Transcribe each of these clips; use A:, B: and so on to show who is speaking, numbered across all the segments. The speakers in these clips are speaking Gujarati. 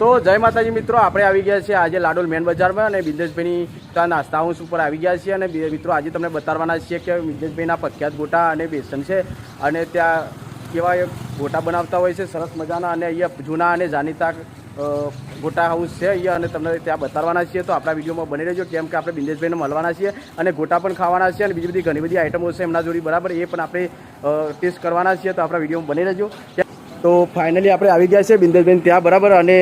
A: તો જય માતાજી મિત્રો, આપણે આવી ગયા છીએ આજે લાડોલ મેન બજારમાં અને બિંદેશભાઈની નાસ્તા હાઉસ ઉપર આવી ગયા છીએ અને મિત્રો આજે તમને બતાવવાના છીએ કે બિંદેશભાઈના પ્રખ્યાત ગોટા અને બેસન છે અને ત્યાં કેવા ગોટા બનાવતા હોય છે, સરસ મજાના અને અહીંયા જૂના અને જાણીતા ગોટા હાઉસ છે અહીંયા અને તમને ત્યાં બતાવવાના છીએ. તો આપણા વિડીયોમાં બની રહેજો, કેમ કે આપણે બિંદેશભાઈને મળવાના છીએ અને ગોટા પણ ખાવાના છીએ અને બીજી બધી ઘણી બધી આઈટમો છે એમના જોડી બરાબર એ પણ આપણે ટેસ્ટ કરવાના છીએ. તો આપણા વિડીયોમાં બની રહેજો. તો ફાઇનલી આપણે આવી ગયા છે બિંદેશભાઈ ત્યાં બરાબર? અને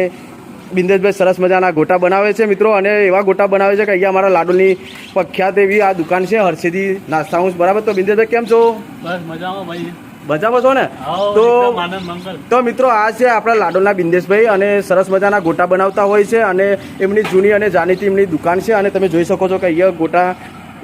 A: બિંદેશભાઈ સરસ મજાના ગોટા બનાવે છે મિત્રો અને એવા ગોટા બનાવે છે કે અહીંયા અમારા લાડુની પ્રખ્યાત એવી આ દુકાન છે હર્ષિદી નાસ્તા હાઉસ. બરાબર? તો બિંદેશભાઈ કેમ છો?
B: બસ મજામાં ભાઈ.
A: મજામાં છો ને? તો તો મિત્રો આ છે આપણા લાડુના બિંદેશભાઈ અને સરસ મજાના ગોટા બનાવતા હોય છે અને એમની જૂની અને જાણીતી એમની દુકાન છે અને તમે જોઈ શકો છો કે અહીંયા ગોટા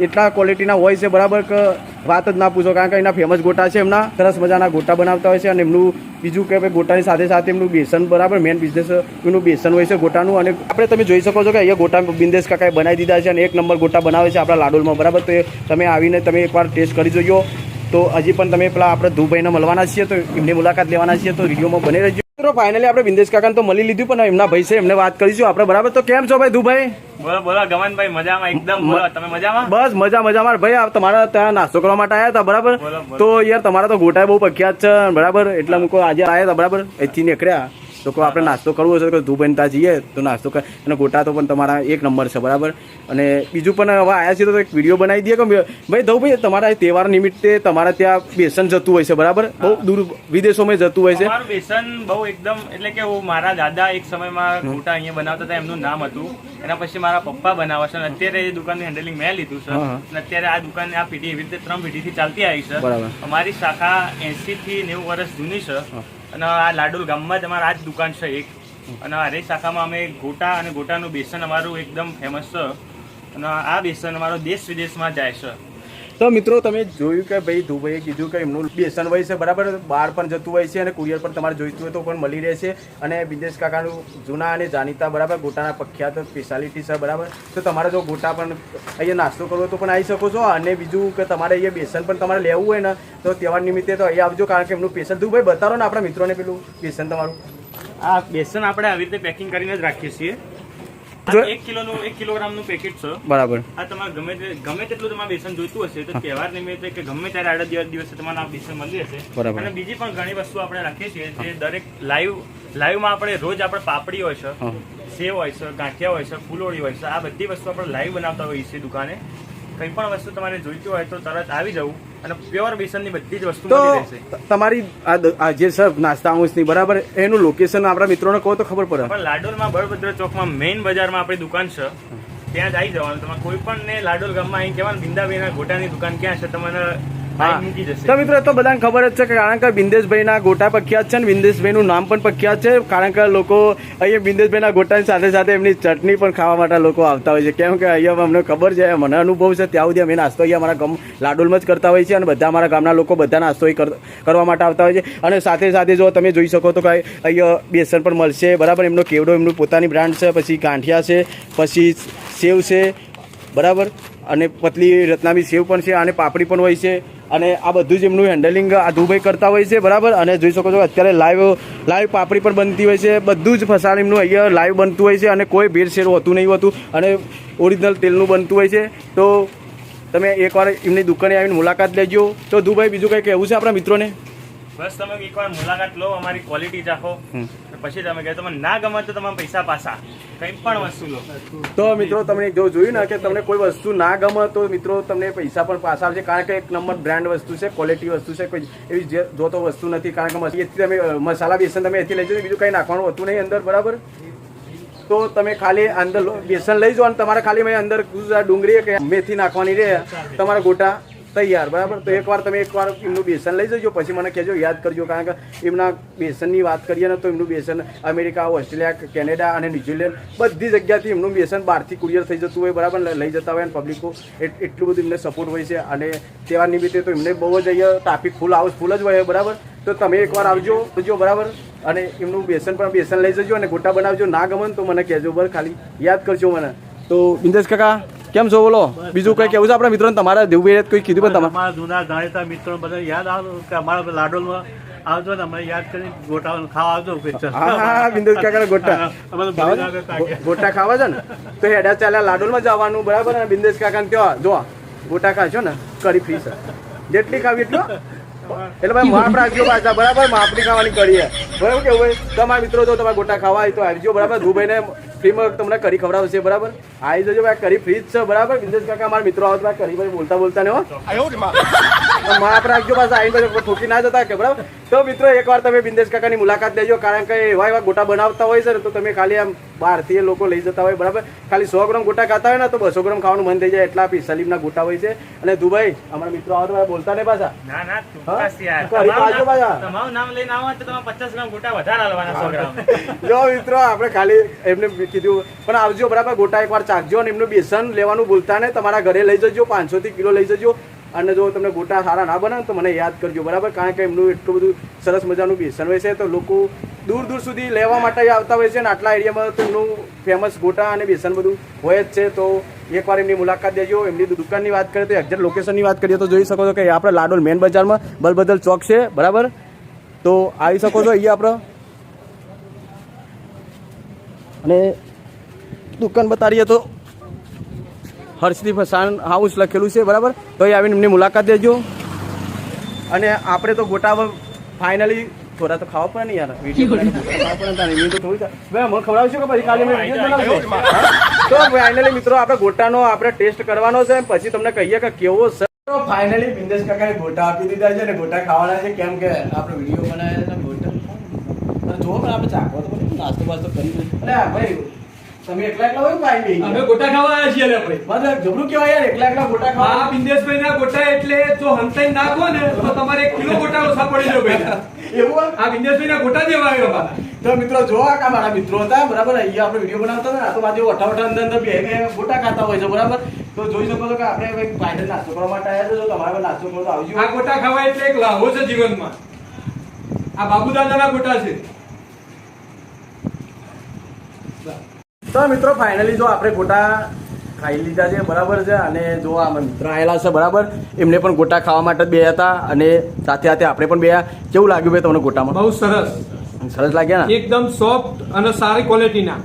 A: એટલા ક્વોલિટીના હોય છે, બરાબર કે વાત જ ના પૂછો, કારણ કે એના ફેમસ ગોટા છે, એમના સરસ મજાના ગોટા બનાવતા હોય છે, અને એમનું બીજું કે ભાઈ ગોટાની સાથે સાથે એમનું બેસન, બરાબર મેન બિઝનેસ એમનું બેસન હોય છે ગોટાનું, અને આપણે તમે જોઈ શકો છો કે અહીંયા ગોટા બિંદેશ કાકાએ બનાવી દીધા છે, અને એક નંબર ગોટા બનાવે છે આપણા લાડોલમાં, બરાબર, તો તમે આવીને તમે એકવાર ટેસ્ટ કરી જોયો તો હજી પણ તમે પેલા આપણે ધુભાઈને મળવાના છીએ, તો એમની મુલાકાત લેવાના છીએ, તો વિડીયોમાં બની રહેજો. મિત્રો ફાઇનલી આપણે બિંદેશ કાકાને તો મળી લીધું પણ એમના ભાઈ છે એમને વાત કરીશું આપણે બરાબર? તો કેમ છો ભાઈ દુભાઈ
B: બોલો બોલો ગમનભાઈ મજામાં એકદમ બોલો તમે મજામાં?
A: બસ મજા મજા માર ભાઈ તમારા ત્યાં નાસ્તો કરવા માટે આવ્યા હતા બરાબર. તો યાર તમારા તો ગોટા બહુ પ્રખ્યાત છે બરાબર? એટલે મૂકો આજે આવ્યા હતા બરાબર? અહીંથી નીકળ્યા. તો કહો આપણે નાસ્તો કરવો છે તો ધુભાઈ ત્યાં જઈએ તો નાસ્તો કર. અને ગોટા તો પણ તમારા એક નંબર છે બરાબર? અને બીજું પણ હવે આવ્યા છીએ તો એક વીડિયો બનાવી દઈએ કે ભાઈ ધઉભાઈ તમારા તહેવાર નિમિત્તે તમારા ત્યાં બેસન જતું હોય છે બરાબર? બહુ દૂર વિદેશોમાં જતું હોય છે.
B: મારું બેસન બહુ એકદમ એટલે કે મારા દાદા એક સમયમાં ગોટા અહીંયા બનાવતા હતા એમનું નામ હતું. એના પછી મારા પપ્પા બનાવે છે અને અત્યારે એ દુકાનનું હેન્ડલિંગ મેં લીધું છે. અને અત્યારે આ દુકાન આ પેઢી એવી રીતે ત્રણ પેઢીથી ચાલતી આવી છે.
A: બરાબર.
B: અમારી શાખા એસી થી નેવું વર્ષ જૂની છે. અને આ લાડુલ ગામમાં જ અમારા આ જ દુકાન છે એક. અને આ શાખામાં અમે ગોટા અને ગોટાનું બેસન અમારું એકદમ ફેમસ છે. અને આ બેસન અમારો દેશ વિદેશમાં જાય છે.
A: તો મિત્રો, તમે જોયું કે ભાઈ દુબઈએ કીધું કે એમનું બેસન હોય છે, બરાબર? બહાર પણ જતું હોય છે અને કુરિયર પણ તમારે જોઈતું હોય તો પણ મળી રહેશે. અને વિદેશ કાકાનું જૂના અને જાણીતા, બરાબર? ગોટાના પ્રખ્યાત સ્પેશિયાલિટી છે, બરાબર? તો તમારે જો ગોટા પણ અહીંયા નાસ્તો કરવો તો પણ આવી શકો છો. અને બીજું કે તમારે અહીંયા બેસન પણ તમારે લેવું હોય ને, તો તહેવાર નિમિત્તે તો અહીંયા આવજો, કારણ કે એમનું સ્પેશિયલ દુભાઈ બતાવો ને આપણા મિત્રોને પેલું બેસન તમારું.
B: આ બેસન આપણે આવી રીતે પેકિંગ કરીને જ રાખીએ છીએ. એક કિલોનું એક કિલોગ્રામનું પેકેટ છે
A: બરાબર.
B: આ તમારે ગમે તે ગમે તેટલું તમારે બેસન જોઈતું હશે તો તહેવાર નિમિત્તે કે ગમે ત્યારે આડા દિવસ દિવસે તમારે આ બેસન મળી હશે
A: બરાબર.
B: અને બીજી પણ ઘણી વસ્તુ આપણે રાખીએ છીએ જે દરેક લાઈવ લાઈવમાં આપણે રોજ આપણે પાપડી હોય છે સેવ હોય છે ગાંઠિયા હોય છે ફૂલોળી હોય છે આ બધી વસ્તુ આપણે લાઈવ બનાવતા હોઈએ છીએ દુકાને. કંઈ પણ વસ્તુ તમારે જોઈતી હોય તો તરત આવી જવું અને પ્યોર બેસનની બધી જ વસ્તુ
A: તો તમારી આ જે સર નાસ્તા હાઉસની બરાબર એનું લોકેશન આપણા મિત્રોને કહો તો ખબર પડે.
B: પણ લાડોલમાં બળભદ્ર ચોકમાં મેઇન બજારમાં આપણી દુકાન છે. ત્યાં જ આવી જવાનું. તમે કોઈ પણ ને લાડોલ ગામમાં અહીં કહેવાનું બિંદાબેના ગોટાની દુકાન ક્યાં છે? તમને મૂકી
A: તો મિત્રો તો બધાને ખબર જ છે કે કારણ કે બિંદેશભાઈના ગોટા પ્રખ્યાત છે અને બિંદેશભાઈનું નામ પણ પ્રખ્યાત છે. કારણ કે લોકો અહીંયા બિંદેશભાઈના ગોટાની સાથે સાથે એમની ચટણી પણ ખાવા માટે લોકો આવતા હોય છે. કેમ કે અહીંયા અમને ખબર છે મને અનુભવ છે ત્યાં સુધી અમે નાસ્તો અહીંયા અમારા ગામ લાડુલમાં જ કરતા હોય છે અને બધા અમારા ગામના લોકો બધા નાસ્તો કરવા માટે આવતા હોય છે. અને સાથે સાથે જો તમે જોઈ શકો તો કે અહીંયા બેસન પણ મળશે. બરાબર એમનો કેવડો એમનું પોતાની બ્રાન્ડ છે પછી ગાંઠિયા છે પછી સેવ છે. બરાબર? અને પતલી રત્નામી સેવ પણ છે, અને પાપડી પણ હોય છે, અને આ બધું જ એમનું હેન્ડલિંગ આ દુબઈ કરતા હોય છે, બરાબર? અને જોઈ શકો છો અત્યારે લાઈવ લાઈવ પાપડી પણ બનતી હોય છે, બધું જ ફસાણ એમનું અહીંયા લાઈવ બનતું હોય છે, અને કોઈ ભેળસેળ હોતું નહીં હોતું, અને ઓરિજિનલ તેલનું બનતું હોય છે. તો તમે એકવાર એમની દુકાને આવીને મુલાકાત લેજો. તો દુબઈ બીજું કંઈ કહેવું છે આપણા મિત્રોને?
B: બસ તમે એકવાર મુલાકાત લો અમારી ક્વોલિટી ચાખો. પછી તમે કહે તમને ના ગમે તો તમે પૈસા પાછા. કંઈ પણ વસ્તુ લો.
A: તો મિત્રો તમને જો જોયું ને કે તમને કોઈ વસ્તુ ના ગમે તો મિત્રો તમને પૈસા પણ પાછા આવશે. કારણ કે એક નંબર બ્રાન્ડ વસ્તુ છે ક્વોલિટી વસ્તુ છે કોઈ એવી જોતો વસ્તુ નથી. કારણ કે એથી તમે મસાલા બેસન તમે એથી લઈ જજો બીજું કંઈ નાખવાનું હતું નહીં અંદર બરાબર? તો તમે ખાલી અંદર બેસન લઈ જાઓ અને તમારે ખાલી મેં અંદર ડુંગળી કે મેથી નાખવાની રહે તમારા ગોટા તૈયાર, બરાબર? તો એકવાર તમે એકવાર એમનું બેસન લઈ જજો, પછી મને કહેજો, યાદ કરજો, કારણ કે એમના બેસનની વાત કરીએ ને તો એમનું બેસન અમેરિકા, ઓસ્ટ્રેલિયા, કેનેડા અને ન્યુઝીલેન્ડ બધી જગ્યાથી એમનું બેસન બહારથી કુરિયર થઈ જતું હોય, બરાબર? લઈ જતા હોય અને પબ્લિકો એટલું બધું એમને સપોર્ટ હોય છે. અને તહેવાર નિમિત્તે તો એમને બહુ જ અહીંયા ટ્રાફિક ફૂલ હાઉસ ફૂલ જ હોય બરાબર? તો તમે એકવાર આવજો જો બરાબર? અને એમનું બેસન પણ બેસન લઈ જજો અને ગોટા બનાવજો. ના ગમન તો મને કહેજો, બરાબર? ખાલી યાદ કરજો મને. તો બિંદેશ કાકા કેમ છો બોલો? બીજું કઈ કેવું છે આપણા મિત્રો તમારા દેવભાઈ કોઈ કીધું પણ તમારા.
C: જૂના જાણીતા મિત્રો બધા યાદ આવે કે અમારા લાડોલમાં આવજો ને યાદ કરીને ગોટાવાનું ખાવા આવજો
A: હા હા હા બિંદુ કાકા ગોટા. ખાવા છે? ગોટા ખાવા ને? તો હેડા ચાલ્યા લાડોલમાં જવાનું બરાબર? અને બિંદેશ કાકા ત્યાં જો ગોટા ખાશો ને કરી ફ્રી છે. જેટલી ખાવી એટલું. એટલે ભાઈ માપ રાખજો પાછા બરાબર? માપની ખાવાની કરીએ બરાબર કેવું ભાઈ તમારા મિત્રો જો તમારે ગોટા ખાવા હોય તો આવજો બરાબર? ધ્રુવભાઈને ફ્રીમાં તમને કરી ખવડાવશે બરાબર? આવી જજો ભાઈ કરી ફ્રી જ છે બરાબર? બિઝનેસ કાકા મારા મિત્રો આવે ભાઈ કરી ભાઈ બોલતા બોલતા ને હો. માપ રાખજો પાછા આવીને ઠોકી ના જતા કે બરાબર? તો મિત્રો એકવાર તમે બિંદેશ કાકાની મુલાકાત લેજો કારણ કે એવા એવા ગોટા બનાવતા હોય છે ને તો તમે ખાલી આમ બહારથી એ લોકો લઈ જતા હોય બરાબર? ખાલી સો ગ્રામ ગોટા ખાતા હોય ને તો બસો ગ્રામ ખાવાનું મન થઈ જાય એટલા આપી સલીમના ગોટા હોય છે. અને દુબઈ અમારા મિત્રો આવે તમારે બોલતા નહીં પાછા.
B: ના ના ચોક્કસ યાર.
A: કરી
B: તમારું નામ- લઈને આવો તો તમે પચાસ ગ્રામ ગોટા વધારે હાલવાના સો ગ્રામ.
A: જો મિત્રો આપણે ખાલી એમને કીધું પણ આવજો બરાબર? ગોટા એકવાર ચાખજો અને એમનું બેસન લેવાનું ભૂલતા નહીં. તમારા ઘરે લઈ જજો પાંચસો થી કિલો લઈ જજો. અને જો તમને ગોટા સારા ના બને તો મને યાદ કરજો, બરાબર? કારણ કે એમનું એટલું બધું સરસ મજાનું બેસન હોય છે, તો લોકો દૂર દૂર સુધી લેવા માટે આવતા હોય છે અને આટલા એરિયામાં તો એમનું ફેમસ ગોટા અને બેસન બધું હોય જ છે. તો એકવાર એમની મુલાકાત દેજો એમની દુકાનની વાત કરીએ તો એક્ઝેક્ટ લોકેશનની વાત કરીએ તો જોઈ શકો છો કે આપણે લાડોલ મેન બજારમાં બલબદલ ચોક છે, બરાબર? તો આવી શકો છો અહીંયા આપણે. અને દુકાન બતાડીએ તો હર્ષદીપ હસાન હાઉસ લખેલું છે બરાબર? તો એ આવીને એમની મુલાકાત દેજો અને આપણે તો ગોટા ફાઇનલી થોડા તો ખાવા પડે ને યાર. વીડિયો ખાવા પડે ને તારે. એમની તો થોડી. ભાઈ ખવડાવશો કે પછી કાલે અમે વીડિયો બનાવશું તો ફાઇનલી મિત્રો આપણે ગોટાનો આપણે ટેસ્ટ કરવાનો છે પછી તમને કહીએ કે કેવો છે. તો ફાઇનલી બિંદેશ કાકાએ ગોટા આપી દીધા છે ને ગોટા ખાવાના છે. કેમ કે આપણે વીડિયો બનાવ્યા છે ગોટા. જો પણ આપણે ચાખવા તો નાસ્તો બાસ્તો કરી દઈએ. અરે ભાઈ તમે એકલા એકલા હોય ભાઈ નહીં
D: અમે ગોટા ખાવા આવ્યા છીએ આપણે
A: મારે જબરું કેવાય યાર એકલા એકલા ગોટા
D: આ
A: ખાવા.
D: બિંદેશભાઈ ના ગોટા એટલે જો હંસાઈ નાખો ને તો તમારે એક કિલો ગોટા ઓછા પડી જાય ભાઈ.
A: એવું
D: આ બિંદેશભાઈ ના ગોટા જેવા આવ્યો અમારા.
A: તો મિત્રો જો આ કા મારા મિત્રો હતા બરાબર? અહીંયા આપણે વીડિયો બનાવતા હતા તો બાજુ વઠા વઠા અંદર અંદર બે બે ગોટા ખાતા હોય છે બરાબર? તો જોઈ શકો છો કે આપણે ભાઈ ફાઇનલ નાસ્તો કરવા માટે આવ્યા છે તો તમારે નાસ્તો કરવા આવજો.
D: આ ગોટા ખાવા એટલે એક લાહો છે જીવનમાં. આ બાબુ દાદાના ગોટા છે.
A: તો મિત્રો ફાઇનલી જો આપણે ગોટા ખાઈ લીધા છે બરાબર છે અને જો આ મિત્ર આવેલા છે બરાબર એમને પણ ગોટા ખાવા માટે જ બે હતા અને સાથે સાથે આપણે પણ બે કેવું લાગ્યું ભાઈ તમને ગોટામાં?
D: બહુ સરસ.
A: સરસ લાગ્યા ને?
D: એકદમ સોફ્ટ અને સારી ક્વોલિટીના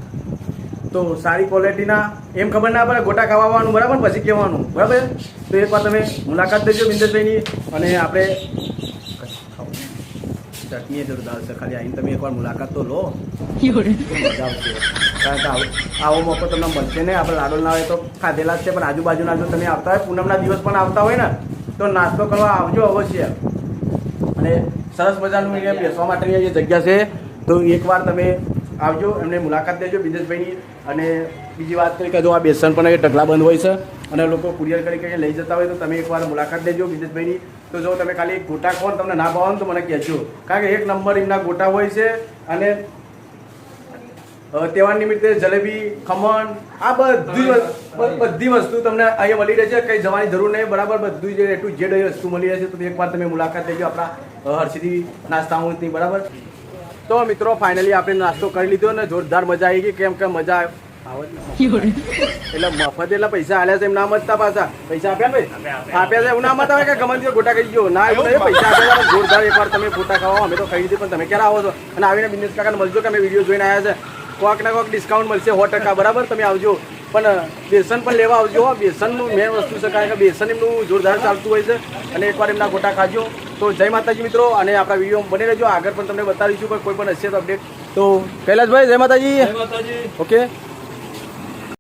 A: તો સારી ક્વોલિટીના એમ ખબર ના પડે ગોટા ખાવાનું બરાબર પછી કહેવાનું. બરાબર? તો એકવાર તમે મુલાકાત દેજો બિંદેશભાઈની અને આપણે ચટણી એ જોરદાર છે ખાલી આવીને તમે એકવાર મુલાકાત તો લો. મજા આવશે. કારણ કે આવો મોકો તમને મળશે ને આપણે લાડો ના હોય તો ખાધેલા જ છે, પણ આજુબાજુના જો તમે આવતા હોય, પૂનમના દિવસ પણ આવતા હોય ને, તો નાસ્તો કરવા આવજો અવશ્ય. અને સરસ મજાનું અહીંયા બેસવા માટેની જે જગ્યા છે, તો એકવાર તમે આવજો, એમને મુલાકાત દેજો બિઝનેસભાઈની અને બીજી વાત કરી કે જો આ બેસન પણ એ ઢગલા બંધ હોય છે, અને લોકો કુરિયર કરી કરીને લઈ જતા હોય, તો તમે એકવાર મુલાકાત દેજો બિઝનેસભાઈની તો જો તમે ખાલી ગોટા ખો તમને ના ભાવો તો મને કહેજો. કારણ કે એક નંબર એમના ગોટા હોય છે, અને તહેવાર નિમિત્તે જલેબી ખમણ આ બધી બધી વસ્તુ તમને અહીંયા મળી રહેશે. કંઈ જવાની જરૂર નહીં. બરાબર બધું જે એટલું જેડ વસ્તુ મળી રહેશે. તો એકવાર તમે મુલાકાત લેજો આપણા હર્ષિદી નાસ્તા હાઉસની બરાબર? તો મિત્રો ફાઇનલી આપણે નાસ્તો કરી લીધો ને જોરદાર મજા આવી ગઈ. કેમ કે મજા આવે એટલે મફત એટલે પૈસા આલ્યા છે એમ ના મતતા પાછા. પૈસા આપ્યા ને ભાઈ? આપ્યા છે એવું ના મત આવે કે ગમન દિવસ ગોટા કહી ગયો? ના એવું પૈસા આપ્યા જોરદાર એકવાર તમે ગોટા ખાવા. અમે તો ખાઈ દીધું પણ તમે ક્યારે આવો છો? અને આવીને બિઝનેસ કાકાને મળજો કે અમે વીડિયો જોઈને આવ્યા છે. કોક ના કોક ડિસ્કાઉન્ટ મળશે સો ટકા બરાબર? તમે આવજો. પણ બેસન પણ લેવા આવજો બેસનનું મેન વસ્તુ છે કારણ કે બેસન એમનું જોરદાર ચાલતું હોય છે અને એકવાર એમના ગોટા ખાજો. તો જય માતાજી મિત્રો અને આપણા વીડિયો બની રહેજો. આગળ પણ તમને બતાવીશું કોઈ પણ હશે તો અપડેટ તો કૈલાસભાઈ
D: જય માતાજી.
A: ઓકે